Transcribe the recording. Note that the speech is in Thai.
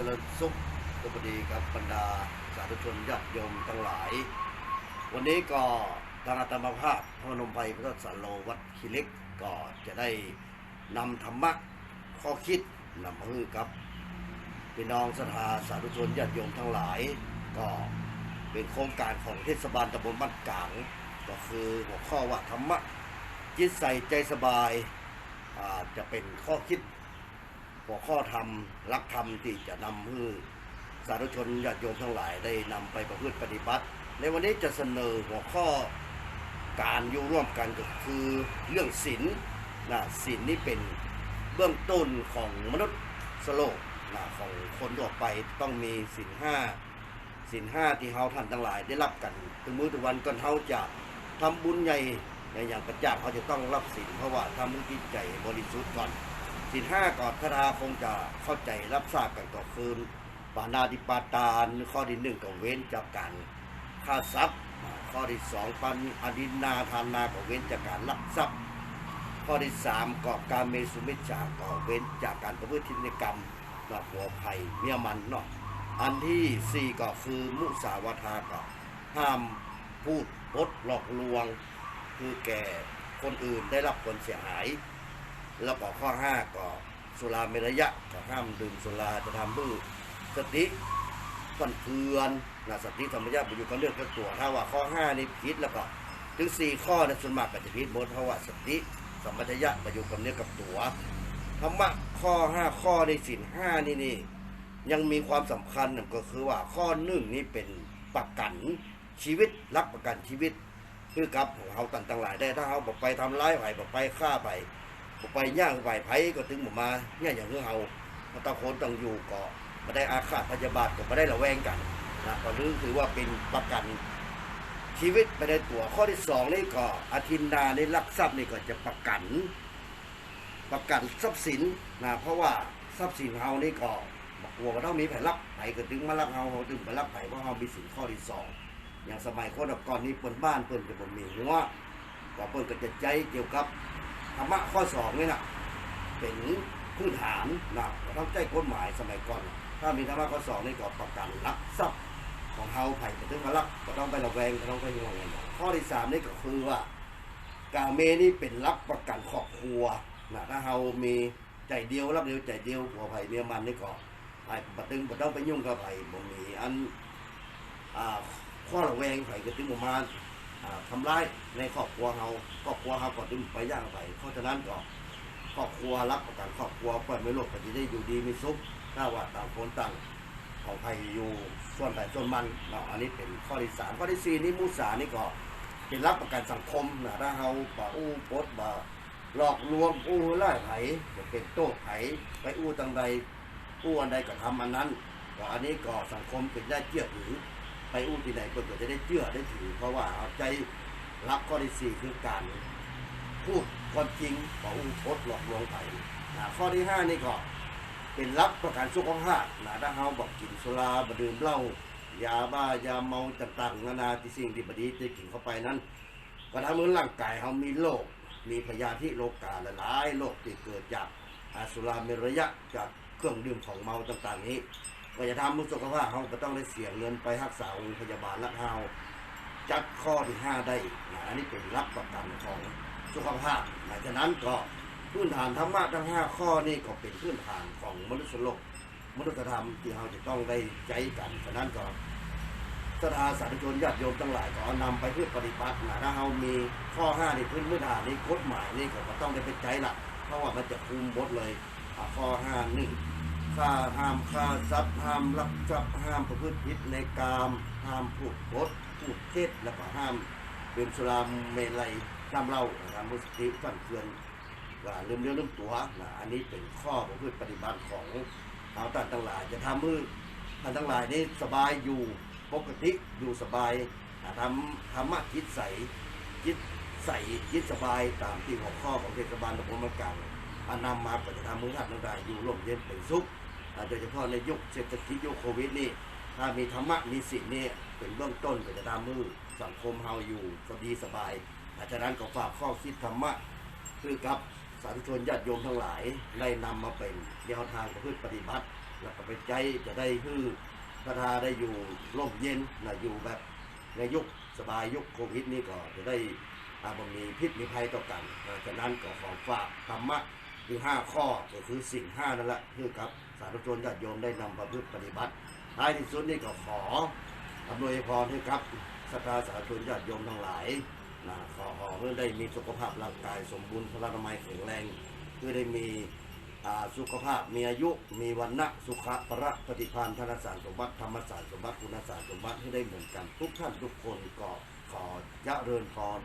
จริญสุขสวัสดีครับบรรดาสาธุชนญาติโยมทั้งหลาย วันนี้ก็ทางอาตมาภาพพระนมไพรพระสันโลวัดคิเล็กก็จะได้นำธรรมะข้อคิดนำมาให้กับพี่น้องสถาสาธุชนญาติโยมทั้งหลาย ก็เป็นโครงการของเทศบาลตำบลบ้านกลางก็คือหัวข้อว่าธรรมะจิตใส่ใจสบายจะเป็นข้อคิด หัวข้อธรรมรักธรรมที่จะนำให้สาธุชนญาติโยมทั้งหลายได้นำไปประพฤติปฏิบัติ ในวันนี้จะเสนอหัวข้อการอยู่ร่วมกันก็คือเรื่องศีลนะศีลนี่เป็นเบื้องต้นของมนุษย์สโลกนะของคนทั่วไปต้องมีศีลห้าศีลห้าที่เฮาท่านทั้งหลายได้รับกันถึงมื้อถึงวันก่อนเฮาจะทำบุญใหญ่ในอย่างประจักษ์เขาจะต้องรับศีลเพราะว่าทำให้จิตใจบริสุทธิ์ก่อน สินห้าก่อนคาถาคงจะเข้าใจรับทราบกันก็คือปานาติปาตานข้อที่หนึ่งก็เว้นจากการฆ่าทรัพย์ ข้อที่สองปันอดินนาทานาก็เว้นจากการลักทรัพย์ ข้อที่สามก็การเมสุมิจฉาก็เว้นจากการประพฤตินิกรรมนอกหัวภัยเมียมันเนาะอันที่สี่ก็คือมุสาวาทาก็ห้ามพูดปดหลอกลวง คือแก่คนอื่นได้รับผลเสียหาย แล้วก็ข้อ5ก็สุราเมรยะก็ห้ามดื่มสุราจะทำให้อสติฟันเฟือนนะสติธรรมยะไปอยู่กับเรื่องกับตัว ถ้าว่าข้อ5นี่ผิดแล้วก็ถึง4ข้อเนยส่วนมากก็จะผิดหมดเพราะว่าสติสัมปชัญญะไปอยู่กับเนื้อกับตัวธรรมะข้อ5ข้อในสินห้านี่นี่ยังมีความสำคัญก็คือว่าข้อหนึ่งนี่เป็นประกันชีวิตรับประกันชีวิต คือกับของเขาต่างๆหลายได้ถ้าเขาบอกไปทำร้ายไผ่บอกไปฆ่าไป ไปย่างไปไผก็ถึงบอกมาเนี่ยอย่างเรื่อเฮาเราต้องคนต้องอยู่ก็มาได้อาฆาตพยาบาทก็มาได้ระแวงกันนะก็นึกถือว่าเป็นประกันชีวิตไปในตัวข้อที่สองนี่ก็อาทินดาในลักทรัพย์นี่ก็จะประกัน ประกันทรัพย์สินนะเพราะว่าทรัพย์สินเฮานี่ก็บอกกลัวว่าต้องมีแผนลักไผ่ก็ถึงมาลักเฮาเฮาถึงไปลักไผ่เพราะเฮามีสินข้อที่สองอย่างสมัยคนก่อนนี้เปิดบ้านเปิดจะบ่มีหัวก็เปิดก็จะใจเกี่ยวกับ ธรรมะข้อสองนี่นะเป็นพื้นฐานนะต้องใจกฎหมายสมัยก่อน ถ้ามีธรรมะข้อสองนี่ก็ประกันรักทรัพย์ของเฮาไผ่จะถึงมารักก็ต้องไประแวงก็ต้องไปห่วงเงินข้อที่สามนี่ก็คือว่ากาเมนี่เป็นรับประกันครอบครัวนะถ้าเฮามีใจเดียวรับเดียวใจเดียวหัวไผ่เมียมันนี่ก็ไอ้ปะตึงปะต้องไปยุ่งกับไผ่บ่มีอันอ่าข้อระแวงไผ่ก็ถึงประมาณอ่า ทำร้ายในครอบครัวเราครอบครัวเราก็ดึงไปย่างไป เพราะฉะนั้นก็ครอบครัวรับประกันครอบครัวเพื่อไม่โลกก็จะได้อยู่ดีมีสุขถ้าว่าต่างคนต่างของใครอยู่ส่วนใครส่วนมันเนาะอันนี้เป็นข้อที่สามข้อที่สี่นี่มุสานี่ก็เป็นรับประกันสังคมนะถ้าเราบ่อู้ปดบ่หลอกลวงอู้ไล่ไผจะเป็นโต๊ะไผไปอู้ตังใดอู้อันใดก็ทำอันนั้นก็อันนี้ก็สังคมเป็นได้เชื่อถือ ไปอู้ที่ไหนก็จะได้เชื่อได้ถือ เพราะว่าเอาใจรับข้อที่สี่คือการพูดความจริงของอู้พดหลอกลวงไปนะข้อที่ห้านี่ก็เป็นรับประกันสุขภาพนะถ้าเฮาบอกกินสุราบดื่มเหล้ายาบ้ายาเมาต่างๆนานาที่สิ่งที่บดีจะกินเข้าไปนั้น ก็ทำให้ร่างกายเขามีโรคมีพยาธิโรคกาหลายโรคที่เกิดจากอาสุราเมรยะจากเครื่องดื่มของเมาต่างๆนี้ ก็จะทำมุสุขภาพเขาก็ต้องได้เสียเงินไปรักษาโรงพยาบาลละเฮาจัดข้อที่ห้าได้นะอันนี้เป็นรับประกันของสุขภาพหลังจากนั้นก็พื้นฐานธรรมะทั้งห้าข้อนี่ก็เป็นพื้นฐานของมนุษย์โลกมนุษยธรรมที่เราจะต้องได้ใจกันฉะนั้นก็สถาสาธุชนญาติโยมทั้งหลายก็เอานำไปเพื่อปฏิบัตินะถ้าเรามีข้อห้าในพื้นพื้นฐานนี้กฎหมายนี่ก็ต้องได้ไปใจละเพราะว่ามันจะคุมบทเลยข้อห้าหนึ่ง ฆ่าห้ามฆ่าทรัพย์ห้ามลักทรัพย์ห้ามประพฤติผิดในกามห้ามพูดปดพูดเท็จแล้วก็ห้ามเป็นสุรามเมลัยทำเล้าทำมุสติฟันเฟือนว่าลืมเรื่องลืมตัวนะอันนี้เป็นข้อประพฤติปฏิบัติของเอาต่างทั้งหลาย จะทำมือท่านทั้งหลายนี่สบายอยู่ปกติอยู่สบายอ่ทำธรรมะจิตใสจิตใสจิตสบายตามที่หัวข้อของเทศบาลตำบลมะกางอานำมาก็จะทำมือท่านต่างๆอยู่ร่มเย็นเป็นสุข โดยเฉพาะในยุคเศรษฐกิจยุคโควิดนี่ถ้ามีธรรมะมีศีลนี่เป็นเบื้องต้นก็จะทำมือสังคมเฮาอยู่สดีสบายอาฉะนั้นก็ฝากข้อคิดธรรมะคือกับสาธุชนญาติโยมทั้งหลายได้นำมาเป็นแนวทางประพฤติปฏิบัติ แล้วก็ไปใจจะได้ฮือพระธาได้อยู่ร่มเย็นนะอยู่แบบในยุคสบายยุคโควิดนี่ก็จะได้อาบมีพิษมีภัยต่อกันฉะนั้นก็ขอฝากธรรมะ คือห้าข้อก็คือสิ่งห้านั่นแหละคือครับสาธุชนญาติโยมได้นำประพฤติปฏิบัติ ท้ายที่สุดนี่ก็ขออำนวยพรให้ครับสตาสาธุชนญาติโยมทั้งหลายนะขอขอเพื่อได้มีสุขภาพร่างกายสมบูรณ์พลานามัยแข็งแรงเพื่อได้มีสุขภาพมีอายุมีวันนะสุขะประปฏิภาณธนสารสมบัติธรรมศาสตร์สมบัติคุณศาสตร์สมบัติให้ได้เหมือนกันทุกท่านทุกคนก็ขอเริญพร